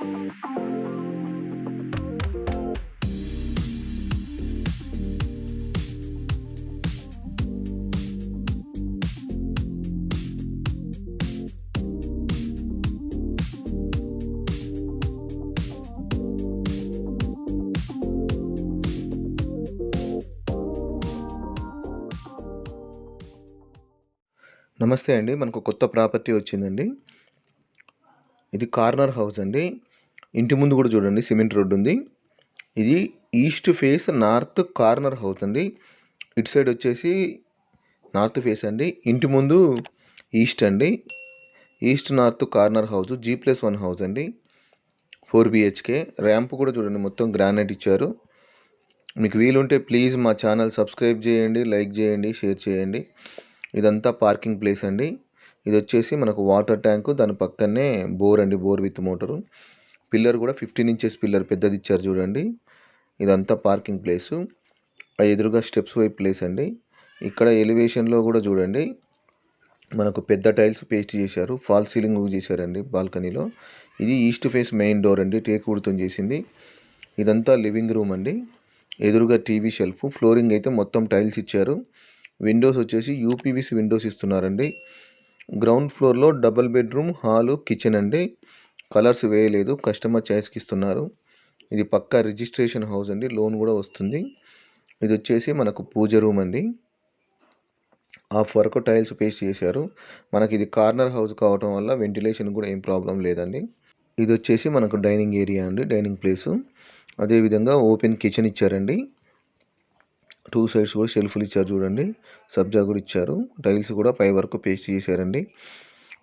నమస్తే అండి. మనకు కొత్త ప్రాపర్టీ వచ్చిందండి. ఇది కార్నర్ హౌస్ అండి. ఇంటి ముందు కూడా చూడండి సిమెంట్ రోడ్డు ఉంది. ఇది east face north corner house అండి. ఇటు సైడ్ వచ్చేసి నార్త్ ఫేస్ అండి. ఇంటి ముందు ఈస్ట్ అండి. East north corner house G plus one house అండి. ఫోర్ బిహెచ్కే ర్యాంప్ కూడా చూడండి మొత్తం గ్రానైట్ ఇచ్చారు. మీకు వీలుంటే ప్లీజ్ మా ఛానల్ సబ్స్క్రైబ్ చేయండి, లైక్ చేయండి, షేర్ చేయండి. ఇదంతా పార్కింగ్ ప్లేస్ అండి. ఇది వచ్చేసి మనకు వాటర్ ట్యాంకు దాని పక్కనే బోర్ అండి. Bore with motor. పిల్లర్ కూడా 15 ఇంచెస్ పిల్లర్ పెద్దది ఇచ్చారు చూడండి. ఇదంతా పార్కింగ్ ప్లేసు. ఆ ఎదురుగా స్టెప్స్ వైపు ప్లేస్ అండి. ఇక్కడ ఎలివేషన్‌లో కూడా చూడండి. మనకు పెద్ద టైల్స్ పేస్ట్ చేశారు. ఫాల్ సీలింగ్ చేశారండి బాల్కనీలో. ఇది ఈస్ట్ ఫేస్ మెయిన్ డోర్ అండి. టేక్ వుడ్‌తోని చేసింది. ఇదంతా లివింగ్ రూమ్ అండి. ఎదురుగా టీవీ షెల్ఫ్. ఫ్లోరింగ్ అయితే మొత్తం టైల్స్ ఇచ్చారు. విండోస్ వచ్చేసి యూపీవీసీ విండోస్ ఇస్తున్నారండి. గ్రౌండ్ ఫ్లోర్‌లో డబుల్ బెడ్‌రూమ్, హాలు, కిచెన్ అండి. కలర్స్ వేయలేదు. కస్టమర్ చాయిస్‌కి ఇస్తున్నారు. ఇది పక్కా రిజిస్ట్రేషన్ హౌస్ అండి. లోన్ కూడా వస్తుంది. ఇది వచ్చేసి మనకు పూజ రూమ్ అండి. హాఫ్ వరకు టైల్స్ పేస్ట్ చేశారు. మనకి ఇది కార్నర్ హౌస్ కావటం వల్ల వెంటిలేషన్ కూడా ఏం ప్రాబ్లం లేదండి. ఇది వచ్చేసి మనకు డైనింగ్ ఏరియా అండి. Dining place. అదేవిధంగా ఓపెన్ కిచెన్ ఇచ్చారండి. టూ సైడ్స్ కూడా షెల్ఫ్‌లు ఇచ్చారు చూడండి. సబ్జా కూడా ఇచ్చారు. టైల్స్ కూడా పై వరకు పేస్ట్ చేశారండి.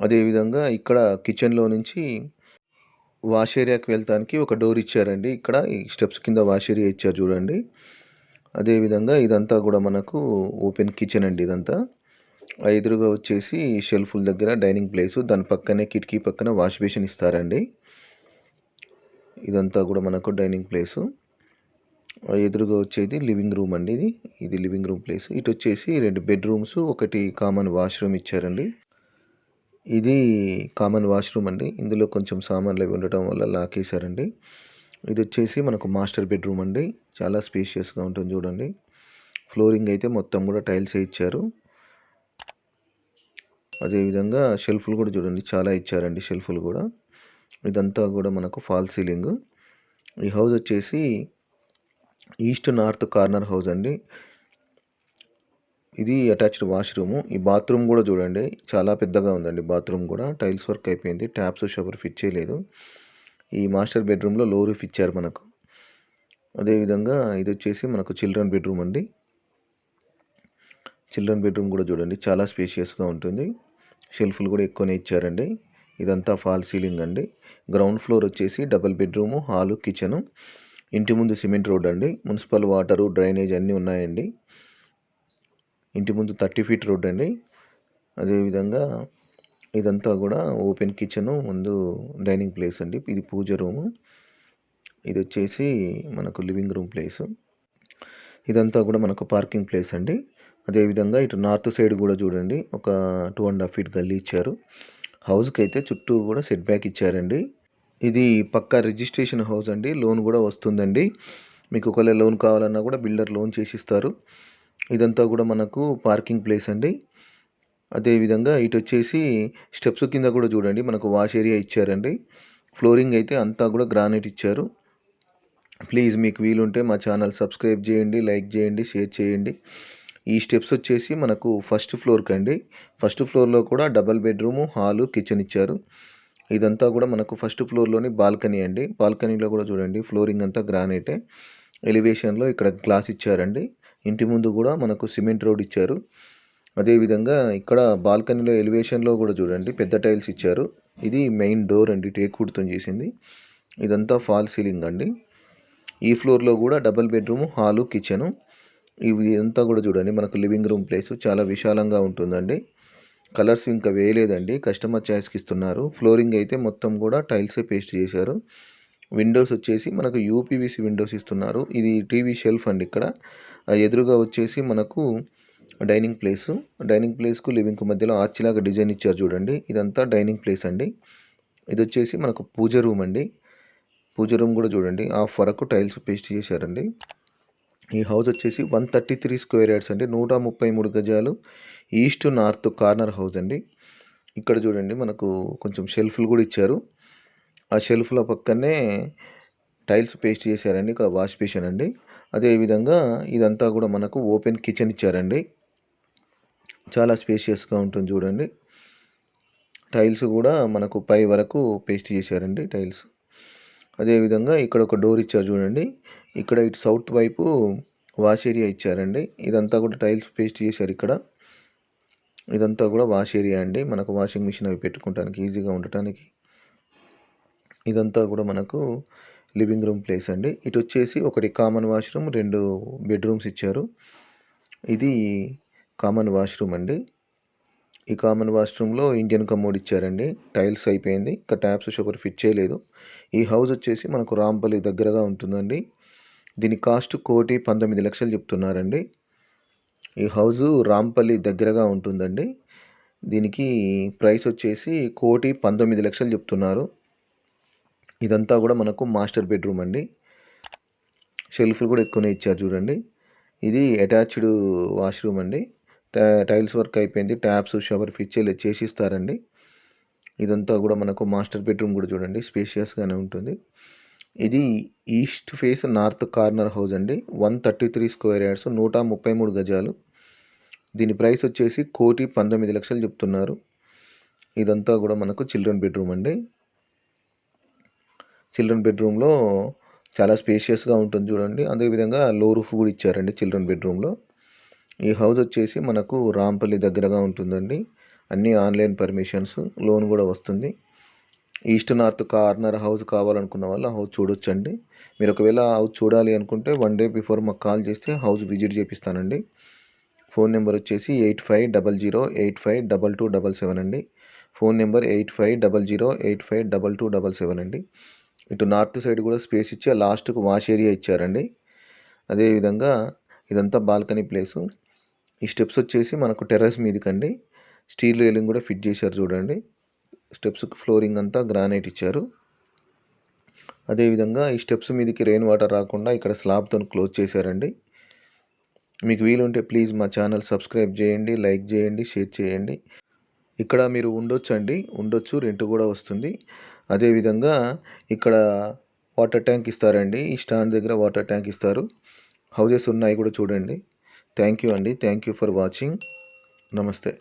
అదేవిధంగా ఇక్కడ కిచెన్‌లో నుంచి వాష్ ఏరియాకి వెళ్తానికి ఒక డోర్ ఇచ్చారండి. ఇక్కడ ఈ స్టెప్స్ కింద వాష్ ఏరియా ఇచ్చారు చూడండి. అదేవిధంగా ఇదంతా కూడా మనకు ఓపెన్ కిచెన్ అండి ఇదంతా. ఆ ఎదురుగా వచ్చేసి షెల్ఫుల దగ్గర డైనింగ్ ప్లేస్ దాని పక్కనే కిటికీ పక్కన వాష్ బేసిన్ ఇస్తారండి. ఇదంతా కూడా మనకు డైనింగ్ ప్లేసు. ఆ ఎదురుగా వచ్చేది లివింగ్ రూమ్ అండి ఇది. ఇది లివింగ్ రూమ్ ప్లేస్. ఇటు వచ్చేసి రెండు బెడ్‌రూమ్స్, ఒకటి కామన్ వాష్‌రూమ్ ఇచ్చారండి. ఇది కామన్ వాష్‌రూమ్ అండి. ఇందులో కొంచెం సామాన్లు అవి ఉండటం వల్ల లాక్ ఇది వచ్చేసి మనకు మాస్టర్ బెడ్‌రూమ్ అండి. చాలా స్పేషియస్‌గా ఉంటుంది చూడండి. ఫ్లోరింగ్ అయితే మొత్తం కూడా టైల్సే ఇచ్చారు. అదేవిధంగా షెల్ఫ్‌లు కూడా చూడండి చాలా ఇచ్చారండి షెల్ఫ్‌లు కూడా. ఇదంతా కూడా మనకు ఫాల్ సీలింగ్ ఈ హౌస్ వచ్చేసి ఈస్ట్ నార్త్ కార్నర్ హౌస్ అండి. ఇది అటాచ్డ్ వాష్‌రూము. ఈ బాత్రూమ్ కూడా చూడండి చాలా పెద్దగా ఉందండి బాత్రూమ్ కూడా. టైల్స్ వర్క్ అయిపోయింది. ట్యాప్స్, షవర్ ఫిట్ చేయలేదు. ఈ మాస్టర్ బెడ్‌రూమ్‌లో లో రూఫ్ ఇచ్చారు మనకు. అదేవిధంగా ఇది వచ్చేసి మనకు చిల్డ్రన్ బెడ్‌రూమ్ అండి. చిల్డ్రన్ బెడ్‌రూమ్ కూడా చూడండి చాలా స్పేషియస్‌గా ఉంటుంది. షెల్ఫ్‌లు కూడా ఎక్కువనే ఇచ్చారండి. ఇదంతా ఫాల్ సీలింగ్ అండి. గ్రౌండ్ ఫ్లోర్ వచ్చేసి డబుల్ బెడ్‌రూము, హాలు, కిచెను. ఇంటి ముందు సిమెంట్ రోడ్ అండి. మున్సిపల్ వాటరు, డ్రైనేజ్ అన్నీ ఉన్నాయండి. ఇంటి ముందు 30 ఫీట్ రోడ్ అండి. అదేవిధంగా ఇదంతా కూడా ఓపెన్ కిచెను, ముందు డైనింగ్ ప్లేస్ అండి. ఇది పూజ రూము. ఇది వచ్చేసి మనకు లివింగ్ రూమ్ ప్లేసు. ఇదంతా కూడా మనకు పార్కింగ్ ప్లేస్ అండి. అదేవిధంగా ఇటు నార్త్ సైడ్ కూడా చూడండి ఒక టూ అండ్ హాఫ్ ఫీట్ గల్లీ ఇచ్చారు. హౌస్కి అయితే చుట్టూ కూడా సెట్ బ్యాక్ ఇచ్చారండి. ఇది పక్కా రిజిస్ట్రేషన్ హౌస్ అండి. లోన్ కూడా వస్తుందండి. మీకు ఒకవేళ లోన్ కావాలన్నా కూడా బిల్డర్ లోన్ చేసిస్తారు. ఇదంతా కూడా మనకు పార్కింగ్ ప్లేస్ అండి. అదేవిధంగా ఇటు వచ్చేసి స్టెప్స్ కింద కూడా చూడండి మనకు వాష్ ఏరియా ఇచ్చారండి. ఫ్లోరింగ్ అయితే అంతా కూడా గ్రానైట్ ఇచ్చారు. ప్లీజ్ మీకు వీలుంటే మా ఛానల్ సబ్స్క్రైబ్ చేయండి, లైక్ చేయండి, షేర్ చేయండి. ఈ స్టెప్స్ వచ్చేసి మనకు ఫస్ట్ ఫ్లోర్కి అండి ఫస్ట్ ఫ్లోర్‌లో కూడా డబల్ బెడ్‌రూము, హాలు, కిచెన్ ఇచ్చారు. ఇదంతా కూడా మనకు ఫస్ట్ ఫ్లోర్‌లోని బాల్కనీ అండి. బాల్కనీలో కూడా చూడండి ఫ్లోరింగ్ అంతా గ్రానైటే. ఎలివేషన్‌లో ఇక్కడ గ్లాస్ ఇచ్చారండి. ఇంటి ముందు కూడా మనకు సిమెంట్ రోడ్ ఇచ్చారు. అదేవిధంగా ఇక్కడ బాల్కనీలో ఎలివేషన్‌లో కూడా చూడండి పెద్ద టైల్స్ ఇచ్చారు. ఇది మెయిన్ డోర్ అండి. టేక్ వుడ్‌తోని చేసింది. ఇదంతా ఫాల్ సీలింగ్ అండి. ఈ ఫ్లోర్‌లో కూడా డబల్ బెడ్రూమ్ హాలు, కిచెను. ఇవి అంతా కూడా చూడండి మనకు లివింగ్ రూమ్ ప్లేస్ చాలా విశాలంగా ఉంటుందండి. కలర్స్ ఇంకా వేయలేదండి. కస్టమర్ చాయిస్‌కి ఇస్తున్నారు. ఫ్లోరింగ్ అయితే మొత్తం కూడా టైల్సే పేస్ట్ చేశారు. విండోస్ వచ్చేసి మనకు యూపీవీసీ విండోస్ ఇస్తున్నారు. ఇది టీవీ షెల్ఫ్ అండి ఇక్కడ. ఎదురుగా వచ్చేసి మనకు డైనింగ్ ప్లేసు. డైనింగ్ ప్లేస్‌కు లివింగ్‌కు మధ్యలో ఆర్చిలాగా డిజైన్ ఇచ్చారు చూడండి. ఇదంతా డైనింగ్ ప్లేస్ అండి. ఇది వచ్చేసి మనకు పూజ రూమ్ అండి. పూజ రూమ్ కూడా చూడండి హాఫ్ వరకు టైల్స్ పేస్ట్ చేశారండి ఈ హౌస్ వచ్చేసి one thirty three square yards అండి నూట ముప్పై మూడు గజాలు ఈస్ట్ నార్త్ కార్నర్ హౌస్ అండి ఇక్కడ చూడండి మనకు కొంచెం షెల్ఫ్లు కూడా ఇచ్చారు ఆ షెల్ఫ్ల పక్కనే టైల్స్ పేస్ట్ చేశారండి. ఇక్కడ వాష్ బేసిన్ అండి. అదేవిధంగా ఇదంతా కూడా మనకు ఓపెన్ కిచెన్ ఇచ్చారండి. చాలా స్పేషియస్గా ఉంటుంది చూడండి. టైల్స్ కూడా మనకు పై వరకు పేస్ట్ చేశారండి టైల్స్. అదేవిధంగా ఇక్కడ ఒక డోర్ ఇచ్చారు చూడండి. ఇక్కడ ఇటు సౌత్ వైపు వాష్ ఏరియా ఇచ్చారండి. ఇదంతా కూడా టైల్స్ పేస్ట్ చేశారు ఇక్కడ. ఇదంతా కూడా వాష్ ఏరియా అండి. మనకు వాషింగ్ మిషన్ అవి పెట్టుకోవడానికి ఈజీగా ఉండటానికి. ఇదంతా కూడా మనకు లివింగ్ రూమ్ ప్లేస్ అండి. ఇటు వచ్చేసి ఒకటి కామన్ వాష్రూమ్ రెండు బెడ్రూమ్స్ ఇచ్చారు. ఇది కామన్ వాష్రూమ్ అండి. ఈ కామన్ వాష్రూమ్లో ఇండియన్ కమోడ్ ఇచ్చారండి. టైల్స్ అయిపోయింది. ఇంకా ట్యాప్స్ షోపర్ ఫిట్ చేయలేదు. ఈ హౌస్ వచ్చేసి మనకు రాంపల్లి దగ్గరగా ఉంటుందండి. దీని కాస్ట్ కోటి పంతొమ్మిది లక్షలు చెప్తున్నారండి. ఈ హౌస్ రాంపల్లి దగ్గరగా ఉంటుందండి. దీనికి ప్రైస్ వచ్చేసి కోటి పంతొమ్మిది లక్షలు చెప్తున్నారు. ఇదంతా కూడా మనకు మాస్టర్ బెడ్రూమ్ అండి. షెల్ఫ్లు కూడా ఎక్కువనే ఇచ్చారు చూడండి. ఇది అటాచ్డ్ వాష్రూమ్ అండి. టైల్స్ వర్క్ అయిపోయింది. ట్యాప్స్ షవర్ ఫిచ్ చేసి ఇస్తారండి ఇదంతా కూడా మనకు మాస్టర్ బెడ్రూమ్ కూడా చూడండి. స్పేషియస్గానే ఉంటుంది. ఇది east face north corner house అండి. One thirty three square yards నూట ముప్పై మూడు గజాలు. దీని ప్రైస్ వచ్చేసి కోటి పంతొమ్మిది లక్షలు చెప్తున్నారు. ఇదంతా కూడా మనకు చిల్డ్రన్ బెడ్రూమ్ అండి. చిల్డ్రన్ బెడ్రూమ్లో చాలా స్పేషియస్గా ఉంటుంది చూడండి. అదేవిధంగా లో రూఫ్ కూడా ఇచ్చారండి చిల్డ్రన్ బెడ్రూమ్లో. ఈ హౌస్ వచ్చేసి మనకు రాంపల్లి దగ్గరగా ఉంటుందండి. అన్నీ ఆన్లైన్ పర్మిషన్స్ లోన్ కూడా వస్తుంది. ఈస్ట్ నార్త్ కార్నర్ హౌస్ కావాలనుకున్న వాళ్ళు హౌస్ చూడొచ్చండి. మీరు ఒకవేళ హౌస్ చూడాలి అనుకుంటే వన్ డే బిఫోర్ మాకు కాల్ చేస్తే హౌస్ విజిట్ చేపిస్తానండి. ఫోన్ నెంబర్ వచ్చేసి eight five double zero eight five double two double seven అండి. Phone number eight five double zero eight five double two double seven అండి. ఇటు north side కూడా space ఇచ్చి లాస్ట్కు వాష్ ఏరియా ఇచ్చారండి. అదేవిధంగా ఇదంతా బాల్కనీ ప్లేసు. ఈ స్టెప్స్ వచ్చేసి మనకు టెర్రస్ మీదకండి. స్టీల్ రేలింగ్ కూడా ఫిట్ చేశారు చూడండి. స్టెప్స్ ఫ్లోరింగ్ అంతా గ్రానైట్ ఇచ్చారు. అదేవిధంగా ఈ స్టెప్స్ మీదకి రెయిన్ వాటర్ రాకుండా ఇక్కడ స్లాబ్తో క్లోజ్ చేశారండి. మీకు వీలుంటే ప్లీజ్ మా ఛానల్ సబ్స్క్రైబ్ చేయండి లైక్ చేయండి షేర్ చేయండి. ఇక్కడ మీరు ఉండొచ్చు అండి ఉండొచ్చు రెంట్ కూడా వస్తుంది. అదేవిధంగా ఇక్కడ వాటర్ ట్యాంక్ ఇస్తారండి. ఈ స్టాండ్ దగ్గర వాటర్ ట్యాంక్ ఇస్తారు. హౌజెస్ ఉన్నాయి కూడా చూడండి. థ్యాంక్ యూ అండి. థ్యాంక్ యూ ఫర్ వాచింగ్ నమస్తే.